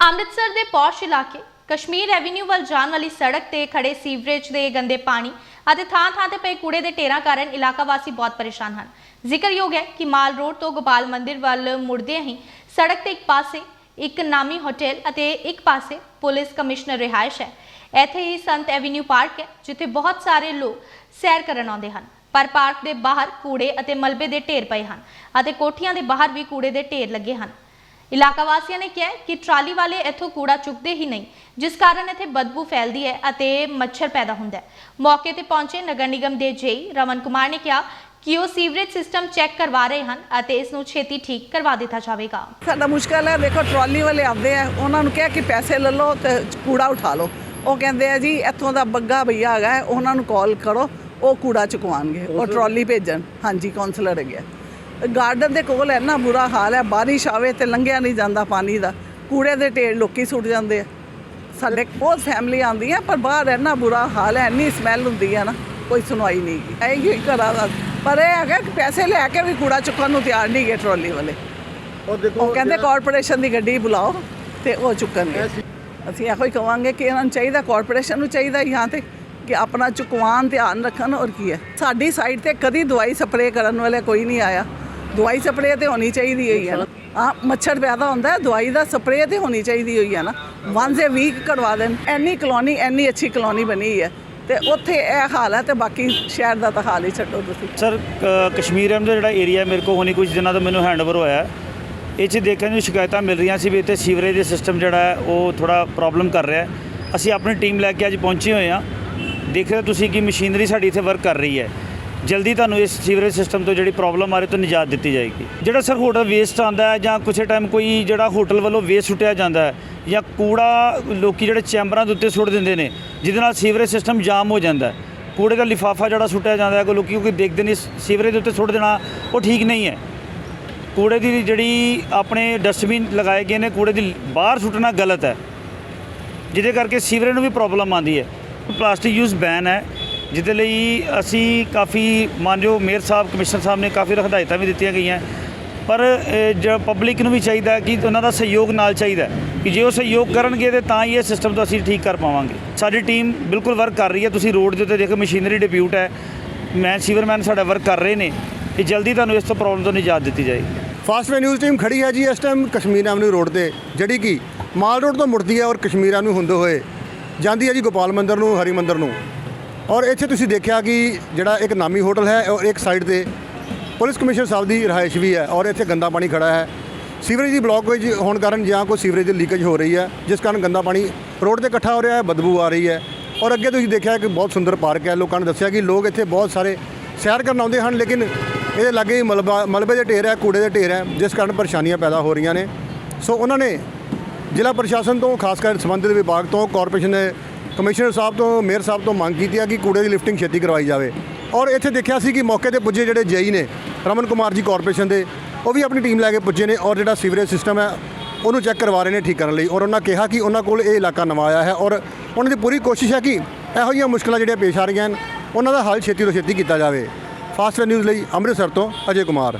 ਅੰਮ੍ਰਿਤਸਰ ਦੇ ਪੌਸ਼ ਇਲਾਕੇ, ਕਸ਼ਮੀਰ ਐਵੀਨਿਊ ਵੱਲ ਜਾਣ ਵਾਲੀ ਸੜਕ ਤੇ ਖੜੇ ਸੀਵਰੇਜ ਦੇ ਗੰਦੇ ਪਾਣੀ ਅਤੇ ਥਾਂ-ਥਾਂ ਤੇ ਪਏ ਕੂੜੇ ਦੇ ਢੇਰਾਂ ਕਾਰਨ ਇਲਾਕਾ ਵਾਸੀ ਬਹੁਤ ਪਰੇਸ਼ਾਨ ਹਨ। ਜ਼ਿਕਰਯੋਗ ਹੈ ਕਿ ਮਾਲ ਰੋਡ ਤੋਂ ਗੋਪਾਲ ਮੰਦਿਰ ਵੱਲ ਮੁੜਦੇ ਹੀ ਸੜਕ ਤੇ ਇੱਕ ਪਾਸੇ ਇੱਕ ਨਾਮੀ ਹੋਟਲ ਅਤੇ ਇੱਕ ਪਾਸੇ ਪੁਲਿਸ ਕਮਿਸ਼ਨਰ ਰਿਹਾਇਸ਼ ਹੈ। ਇੱਥੇ ਹੀ ਸੰਤ ਐਵੀਨਿਊ ਪਾਰਕ ਹੈ, ਜਿੱਥੇ ਬਹੁਤ ਸਾਰੇ ਲੋਕ ਸੈਰ ਕਰਨ ਆਉਂਦੇ ਹਨ। ਪਰ ਪਾਰਕ ਦੇ ਬਾਹਰ ਕੂੜੇ ਅਤੇ ਮਲਬੇ ਦੇ ਢੇਰ ਪਏ ਹਨ ਅਤੇ ਕੋਠੀਆਂ ਦੇ ਬਾਹਰ ਵੀ ਕੂੜੇ ਦੇ ਢੇਰ ਲੱਗੇ ਹਨ। ਇਲਾਕਾ ਵਾਸੀਆਂ ਨੇ ਕਿਹਾ ਕਿ ਟਰਾਲੀ ਵਾਲੇ ਇੱਥੋਂ ਕੂੜਾ ਚੁੱਕਦੇ ਹੀ ਨਹੀਂ ਜਿਸ ਕਾਰਨ ਇੱਥੇ ਬਦਬੂ ਫੈਲਦੀ ਹੈ ਅਤੇ ਮੱਛਰ ਪੈਦਾ ਹੁੰਦਾ ਹੈ। ਮੌਕੇ ਤੇ ਪਹੁੰਚੇ ਨਗਰ ਨਿਗਮ ਦੇ ਜੇਈ ਰਮਨ ਕੁਮਾਰ ਨੇ ਕਿਹਾ ਕਿ ਉਹ ਸੀਵਰੇਜ ਸਿਸਟਮ ਚੈੱਕ ਕਰਵਾ ਰਹੇ ਹਨ ਅਤੇ ਇਸ ਨੂੰ ਛੇਤੀ ਠੀਕ ਕਰਵਾ ਦਿੱਤਾ ਜਾਵੇਗਾ। ਸਾਡਾ ਮੁਸ਼ਕਲ ਹੈ ਦੇਖੋ ਟਰਾਲੀ ਵਾਲੇ ਆਉਂਦੇ ਆ ਉਹਨਾਂ ਨੂੰ ਕਿਹਾ ਕਿ ਪੈਸੇ ਲੈ ਲਓ ਤੇ ਕੂੜਾ ਉਠਾ ਲਓ। ਉਹ ਕਹਿੰਦੇ ਆ ਜੀ ਇੱਥੋਂ ਦਾ ਬੱਗਾ ਭਈਆ ਹੈਗਾ ਹੈ, ਉਹਨਾਂ ਨੂੰ ਕਾਲ ਕਰੋ ਉਹ ਕੂੜਾ ਚੁਕਵਾਉਣਗੇ ਉਹ ਟਰਾਲੀ ਭੇਜਣ। ਹਾਂਜੀ ਕਾਉਂਸਲਰ ਹੈਗੇ ਆ। ਗਾਰਡਨ ਦੇ ਕੋਲ ਇੰਨਾ ਬੁਰਾ ਹਾਲ ਹੈ ਬਾਰਿਸ਼ ਆਵੇ ਤੇ ਲੰਘਿਆ ਨਹੀਂ ਜਾਂਦਾ ਪਾਣੀ ਦਾ। ਕੂੜੇ ਦੇ ਢੇਰ ਲੋਕੀ ਸੁੱਟ ਜਾਂਦੇ ਆ। ਸਾਡੇ ਬਹੁਤ ਫੈਮਿਲੀ ਆਉਂਦੀ ਹੈ ਪਰ ਬਾਹਰ ਇੰਨਾ ਬੁਰਾ ਹਾਲ ਹੈ ਇੰਨੀ ਸਮੈਲ ਹੁੰਦੀ ਹੈ ਨਾ ਕੋਈ ਸੁਣਵਾਈ ਨਹੀਂ ਗੀ ਇਹੀ ਹੀ ਘਰਾਂ ਦਾ। ਪਰ ਇਹ ਹੈਗਾ ਕਿ ਪੈਸੇ ਲੈ ਕੇ ਵੀ ਕੂੜਾ ਚੁੱਕਣ ਨੂੰ ਤਿਆਰ ਨਹੀਂ ਗਏ ਟਰਾਲੀ ਵਾਲੇ। ਉਹ ਦੇਖੋ ਉਹ ਕਹਿੰਦੇ ਕਾਰਪੋਰੇਸ਼ਨ ਦੀ ਗੱਡੀ ਬੁਲਾਓ ਤੇ ਉਹ ਚੁੱਕਣਗੇ। ਅਸੀਂ ਇਹੋ ਹੀ ਕਵਾਂਗੇ ਕਿ ਇਹਨਾਂ ਨੂੰ ਚਾਹੀਦਾ ਕਾਰਪੋਰੇਸ਼ਨ ਨੂੰ ਚਾਹੀਦਾ ਜਾਂ ਤੇ ਕਿ ਆਪਣਾ ਚੁਕਵਾਨ ਧਿਆਨ ਰੱਖਣ ਔਰ ਕੀ ਹੈ। ਸਾਡੀ ਸਾਈਡ ਤੇ ਕਦੀ ਦਵਾਈ ਸਪਰੇਅ ਕਰਨ ਵਾਲੇ ਕੋਈ ਨਹੀਂ ਆਇਆ। ਦਵਾਈ ਸਪਰੇਅ ਤੇ ਹੋਣੀ ਚਾਹੀਦੀ ਹੋਈ ਹੈ ਨਾ? ਆ ਮੱਛਰ ਪੈਦਾ ਹੁੰਦਾ ਹੈ, ਦਵਾਈ ਦਾ ਸਪਰੇਅ ਤੇ ਹੋਣੀ ਚਾਹੀਦੀ ਹੋਈ ਹੈ ਨਾ? ਵਨਸ ਏ ਵੀਕ ਕਰਵਾ ਦੇਣ। ਐਨੀ ਕਲੋਨੀ ਐਨੀ ਅੱਛੀ ਕਲੋਨੀ ਬਣੀ ਹੈ ਤੇ ਉੱਥੇ ਇਹ ਹਾਲ ਹੈ ਤੇ ਬਾਕੀ ਸ਼ਹਿਰ ਦਾ ਤਾਂ ਹਾਲ ਹੀ ਛੱਡੋ ਤੁਸੀਂ। ਸਰ ਕਸ਼ਮੀਰ ਐਮ ਦਾ ਜਿਹੜਾ ਏਰੀਆ ਮੇਰੇ ਕੋਲ ਹੋਣੀ ਕੁਝ ਦਿਨਾਂ ਤੋਂ ਮੈਨੂੰ ਹੈਂਡਓਵਰ ਹੋਇਆ ਇਹ 'ਚ ਦੇਖਣ ਨੂੰ ਸ਼ਿਕਾਇਤਾਂ ਮਿਲ ਰਹੀਆਂ ਸੀ ਵੀ ਇੱਥੇ ਸੀਵਰੇਜ ਦੇ ਸਿਸਟਮ ਜਿਹੜਾ ਹੈ, ਉਹ ਥੋੜਾ ਪ੍ਰੋਬਲਮ ਕਰ ਰਿਹਾ ਹੈ। ਅਸੀਂ ਆਪਣੀ ਟੀਮ ਲੈ ਕੇ ਅੱਜ ਪਹੁੰਚੇ ਹੋਏ ਹਾਂ। ਦੇਖ ਰਹੇ ਹੋ ਤੁਸੀਂ ਕਿ ਮਸ਼ੀਨਰੀ ਸਾਡੀ ਇੱਥੇ ਵਰਕ ਕਰ ਰਹੀ ਹੈ। ਜਲਦੀ ਤੁਹਾਨੂੰ ਇਸ ਸੀਵਰੇਜ ਸਿਸਟਮ ਤੋਂ ਜਿਹੜੀ ਪ੍ਰੋਬਲਮ ਆ ਰਹੀ ਤੋਂ ਨਿਜਾਤ ਦਿੱਤੀ ਜਾਏਗੀ। ਜਿਹੜਾ ਸਰ ਹੋਟਲ ਵੇਸਟ ਆਉਂਦਾ ਹੈ ਜਾਂ ਕਿਸੇ ਟਾਈਮ ਕੋਈ ਜਿਹੜਾ ਹੋਟਲ ਵੱਲੋਂ ਵੇਸਟ ਸੁੱਟਿਆ ਜਾਂਦਾ ਹੈ ਜਾਂ ਕੂੜਾ ਲੋਕੀ ਜਿਹੜੇ ਚੈਂਬਰਾਂ ਦੇ ਉੱਤੇ ਸੁੱਟ ਦਿੰਦੇ ਨੇ, ਜਿਹਦੇ ਨਾਲ ਸੀਵਰੇਜ ਸਿਸਟਮ ਜਾਮ ਹੋ ਜਾਂਦਾ ਹੈ। ਕੂੜੇ ਦਾ ਲਿਫਾਫਾ ਜਿਹੜਾ ਸੁੱਟਿਆ ਜਾਂਦਾ ਹੈ ਕੋਈ ਲੋਕੀ ਕਿਉਂਕਿ ਦੇਖਦੇ ਨਹੀਂ ਸੀਵਰੇਜ ਦੇ ਉੱਤੇ ਸੁੱਟ ਦੇਣਾ ਉਹ ਠੀਕ ਨਹੀਂ ਹੈ। ਕੂੜੇ ਦੀ ਜਿਹੜੀ ਆਪਣੇ ਡਸਟਬਿਨ ਲਗਾਏ ਗਏ ਨੇ, ਕੂੜੇ ਦੀ ਬਾਹਰ ਸੁੱਟਣਾ ਗਲਤ ਹੈ। ਜਿਹਦੇ ਕਰਕੇ ਸੀਵਰੇਜ ਨੂੰ ਵੀ ਪ੍ਰੋਬਲਮ ਆਉਂਦੀ ਹੈ। ਪਲਾਸਟਿਕ ਯੂਜ਼ ਬੈਨ ਹੈ। ਜਿਹਦੇ ਲਈ ਅਸੀਂ ਕਾਫੀ ਮਾਨਯੋਗ ਮੇਅਰ ਸਾਹਿਬ ਕਮਿਸ਼ਨਰ ਸਾਹਿਬ ਨੇ ਕਾਫੀ ਹਦਾਇਤਾਂ ਵੀ ਦਿੱਤੀਆਂ ਗਈਆਂ। ਪਰ ਅ, ਪਬਲਿਕ ਨੂੰ ਵੀ ਚਾਹੀਦਾ ਕਿ ਉਹਨਾਂ ਦਾ ਸਹਿਯੋਗ ਨਾਲ ਚਾਹੀਦਾ ਕਿ ਜੇ ਉਹ ਸਹਿਯੋਗ ਕਰਨਗੇ ਤੇ ਤਾਂ ਹੀ ਇਹ ਸਿਸਟਮ ਤੋਂ ਅਸੀਂ ਠੀਕ ਕਰ ਪਾਵਾਂਗੇ। ਸਾਡੀ ਟੀਮ ਬਿਲਕੁਲ ਵਰਕ ਕਰ ਰਹੀ ਹੈ। ਤੁਸੀਂ ਰੋਡ ਦੇ ਉੱਤੇ ਦੇਖੋ ਮਸ਼ੀਨਰੀ ਡਿਪਿਊਟ ਹੈ। ਮੈਂ ਸੀਵਰਮੈਨ ਸਾਡਾ ਵਰਕ ਕਰ ਰਹੇ ਨੇ। ਕਿ ਜਲਦੀ ਤੁਹਾਨੂੰ ਇਸ ਤੋਂ ਪ੍ਰੋਬਲਮ ਤੋਂ ਨਿਜਾਤ ਦਿੱਤੀ ਜਾਏਗੀ। ਫਾਸਟ ਵੇ ਨਿਊਜ਼ ਟੀਮ ਖੜੀ ਹੈ ਜੀ ਇਸ ਟਾਈਮ ਕਸ਼ਮੀਰ ਐਵਨਿਊ ਰੋਡ ਤੇ ਜਿਹੜੀ ਕਿ ਮਾਲ ਰੋਡ ਤੋਂ ਮੁੜਦੀ ਹੈ ਔਰ ਕਸ਼ਮੀਰ ਐਵਨਿਊ ਹੁੰਦੇ ਹੋਏ ਜਾਂਦੀ ਹੈ ਜੀ ਗੋਪਾਲ ਮੰਦਰ ਨੂੰ ਹਰੀ ਮੰਦਰ ਨੂੰ। ਔਰ ਇੱਥੇ ਤੁਸੀਂ ਦੇਖਿਆ ਕਿ ਜਿਹੜਾ ਇੱਕ ਨਾਮੀ ਹੋਟਲ ਹੈ, ਔਰ ਇੱਕ ਸਾਈਡ ਤੇ ਪੁਲਿਸ ਕਮਿਸ਼ਨਰ ਸਾਹਿਬ ਦੀ ਰਿਹਾਇਸ਼ ਵੀ ਹੈ, ਔਰ ਇੱਥੇ ਗੰਦਾ ਪਾਣੀ ਖੜਾ ਹੈ। ਸੀਵਰੇਜ ਦੀ ਬਲੌਕੇਜ ਹੋਣ ਕਾਰਨ ਜਾਂ ਕੋਈ ਸੀਵਰੇਜ ਦੀ ਲੀਕੇਜ ਹੋ ਰਹੀ ਹੈ, ਜਿਸ ਕਾਰਨ ਗੰਦਾ ਪਾਣੀ ਰੋਡ ਤੇ ਇਕੱਠਾ ਹੋ ਰਿਹਾ ਹੈ, ਬਦਬੂ ਆ ਰਹੀ ਹੈ। ਔਰ ਅੱਗੇ ਤੁਸੀਂ ਦੇਖਿਆ ਕਿ ਬਹੁਤ ਸੁੰਦਰ ਪਾਰਕ ਹੈ, ਲੋਕਾਂ ਨੇ ਦੱਸਿਆ ਕਿ ਲੋਕ ਇੱਥੇ ਬਹੁਤ ਸਾਰੇ ਸੈਰ ਕਰਨ ਆਉਂਦੇ ਹਨ, ਲੇਕਿਨ ਇਹਦੇ ਲਾਗੇ ਹੀ ਮਲਬਾ, ਮਲਬੇ ਦੇ ਢੇਰ ਹੈ, ਕੂੜੇ ਦੇ ਢੇਰ ਹੈ, ਜਿਸ ਕਾਰਨ ਪਰੇਸ਼ਾਨੀਆਂ ਪੈਦਾ ਹੋ ਰਹੀਆਂ ਨੇ। ਸੋ ਉਹਨਾਂ ਨੇ ਜ਼ਿਲ੍ਹਾ ਪ੍ਰਸ਼ਾਸਨ ਤੋਂ, ਖਾਸ ਕਰ ਸੰਬੰਧਿਤ ਵਿਭਾਗ ਤੋਂ ਕਾਰਪੋਰੇਸ਼ਨ ਦੇ ਕਮਿਸ਼ਨਰ ਸਾਹਿਬ ਤੋਂ, ਮੇਅਰ ਸਾਹਿਬ ਤੋਂ ਮੰਗ ਕੀਤੀ ਹੈ ਕਿ ਕੂੜੇ ਦੀ ਲਿਫਟਿੰਗ ਛੇਤੀ ਕਰਵਾਈ ਜਾਵੇ। ਔਰ ਇੱਥੇ ਦੇਖਿਆ ਸੀ ਕਿ ਮੌਕੇ ਤੇ ਪੁੱਜੇ ਜਿਹੜੇ ਜੇਈ ਨੇ, ਰਮਨ ਕੁਮਾਰ ਜੀ ਕਾਰਪੋਰੇਸ਼ਨ ਦੇ, ਉਹ ਵੀ ਆਪਣੀ ਟੀਮ ਲੈ ਕੇ ਪੁੱਜੇ ਨੇ ਔਰ ਜਿਹੜਾ ਸੀਵਰੇਜ ਸਿਸਟਮ ਹੈ, ਉਹਨੂੰ ਚੈੱਕ ਕਰਵਾ ਰਹੇ ਨੇ ਠੀਕ ਕਰਨ ਲਈ। ਔਰ ਉਹਨਾਂ ਕਿਹਾ ਕਿ ਉਹਨਾਂ ਕੋਲ ਇਹ ਇਲਾਕਾ ਨਵਾਂ ਆਇਆ ਹੈ ਔਰ ਉਹਨਾਂ ਦੀ ਪੂਰੀ ਕੋਸ਼ਿਸ਼ ਹੈ ਕਿ ਇਹੋ ਜਿਹੀਆਂ ਮੁਸ਼ਕਲਾਂ ਜਿਹੜੀਆਂ ਪੇਸ਼ ਆ ਰਹੀਆਂ ਹਨ, ਉਹਨਾਂ ਦਾ ਹੱਲ ਛੇਤੀ ਤੋਂ ਛੇਤੀ ਕੀਤਾ ਜਾਵੇ। ਫਾਸਟ ਨਿਊਜ਼ ਲਈ ਅੰਮ੍ਰਿਤਸਰ ਤੋਂ ਅਜੇ ਕੁਮਾਰ।